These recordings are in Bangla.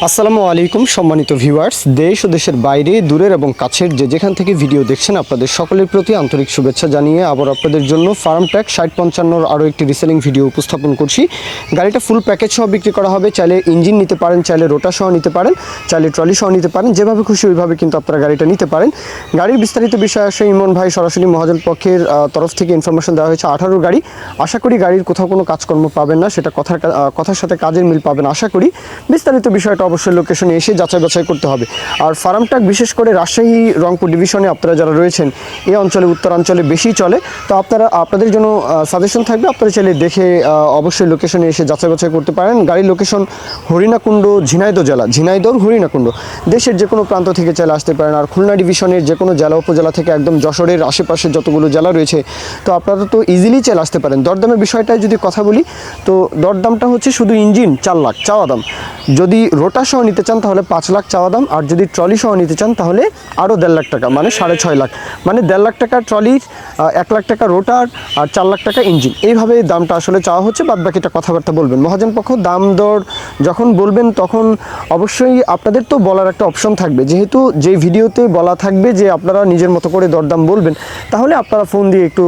আসসালামু আলাইকুম, সম্মানিত ভিউয়ার্স। দেশ ও দেশের বাইরে, দূরের এবং কাছের যে যেখান থেকে ভিডিও দেখছেন, আপনাদের সকলের প্রতি আন্তরিক শুভেচ্ছা জানিয়ে আবার আপনাদের জন্য ফার্ম ট্যাক ষাট পঞ্চান্নর আরও একটি রিসেলিং ভিডিও উপস্থাপন করছি। গাড়িটা ফুল প্যাকেজ সহ বিক্রি করা হবে। চাইলে ইঞ্জিন নিতে পারেন, চাইলে রোটা সহ নিতে পারেন, চাইলে ট্রলি সহ নিতে পারেন, যেভাবে খুশি ওইভাবে কিন্তু আপনারা গাড়িটা নিতে পারেন। গাড়ির বিস্তারিত বিষয় আসে ইমন ভাই সরাসরি মহাজন পক্ষের তরফ থেকে ইনফরমেশন দেওয়া হয়েছে আঠারো গাড়ি। আশা করি গাড়ির কোথাও কোনো কাজকর্ম পাবেন না, সেটা কথার কথার সাথে কাজের মিল পাবেন, আশা করি। বিস্তারিত বিষয়টা অবশ্যই লোকেশনে এসে যাচাই বাছাই করতে হবে। আর ফার্মটাক বিশেষ করে রাজশাহী রংপুর ডিভিশনে আপনারা যারা রয়েছেন, এই অঞ্চলে, উত্তরাঞ্চলে বেশি চলে। তো আপনারা, আপনাদের জন্য সাজেশন থাকবে, আপনারা চাইলে দেখে অবশ্যই লোকেশনে এসে যাচাই বাছাই করতে পারেন। গাড়ির লোকেশন হরিণাকুণ্ড, ঝিনাইদহ জেলা, ঝিনাইদহ হরিণাকুণ্ড। দেশের যে কোনো প্রান্ত থেকে চাইলে আসতে পারেন। আর খুলনা ডিভিশনের যে কোনো জেলা, উপজেলা থেকে একদম যশোরের আশেপাশে যতগুলো জেলা রয়েছে, তো আপনারা তো ইজিলি চাইলে আসতে পারেন। দরদামের বিষয়টায় যদি কথা বলি, তো দরদামটা হচ্ছে শুধু ইঞ্জিন চার লাখ, চাওয়া দাম। যদি রোটা সহ নিতে চান, তাহলে পাঁচ লাখ চাওয়া দাম। আর যদি ট্রলি সহ নিতে চান, তাহলে আরও দেড় লাখ টাকা মানে সাড়ে ছয় লাখ। মানে দেড় লাখ টাকা ট্রলির এক লাখ টাকা রোটার, আর চার লাখ টাকা ইঞ্জিন। এইভাবে দামটা আসলে চাওয়া হচ্ছে। বাদ বাকিটা কথাবার্তা বলবেন। মহাজন পক্ষ দাম দর যখন বলবেন তখন অবশ্যই আপনাদের তো বলার একটা অপশন থাকবে। যেহেতু যে ভিডিওতে বলা থাকবে যে আপনারা নিজের মতো করে দরদাম বলবেন, তাহলে আপনারা ফোন দিয়ে একটু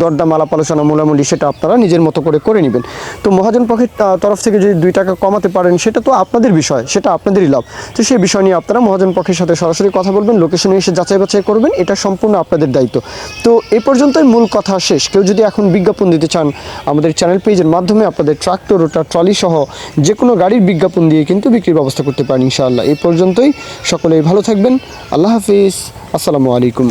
দরদাম আলাপ আলোচনা মোলামুলি সেটা আপনারা নিজের মতো করে করে নেবেন। তো মহাজন পক্ষের তরফ থেকে যদি দুই টাকা কমাতে পারেন, সেটা তো আপনাদের বিষয়, সেটা আপনাদেরই লাভ। তো সেই বিষয় নিয়ে আপনারা মহাজন পক্ষের সাথে সরাসরি কথা বলবেন লোকেশনে এসে যাচাই বাছাই করবেন, এটা সম্পূর্ণ আপনাদের দায়িত্ব। তো এ পর্যন্তই মূল কথা শেষ। কেউ যদি এখন বিজ্ঞাপন দিতে চান, আমাদের চ্যানেল পেজের মাধ্যমে আপনাদের ট্রাক্টর ওটা ট্রলি সহ যে কোনো গাড়ির বিজ্ঞাপন দিয়ে কিন্তু বিক্রির ব্যবস্থা করতে পারেন ইনশাআল্লাহ। এই পর্যন্তই। সকলেই ভালো থাকবেন। আল্লাহ হাফিজ। আসসালামু আলাইকুম।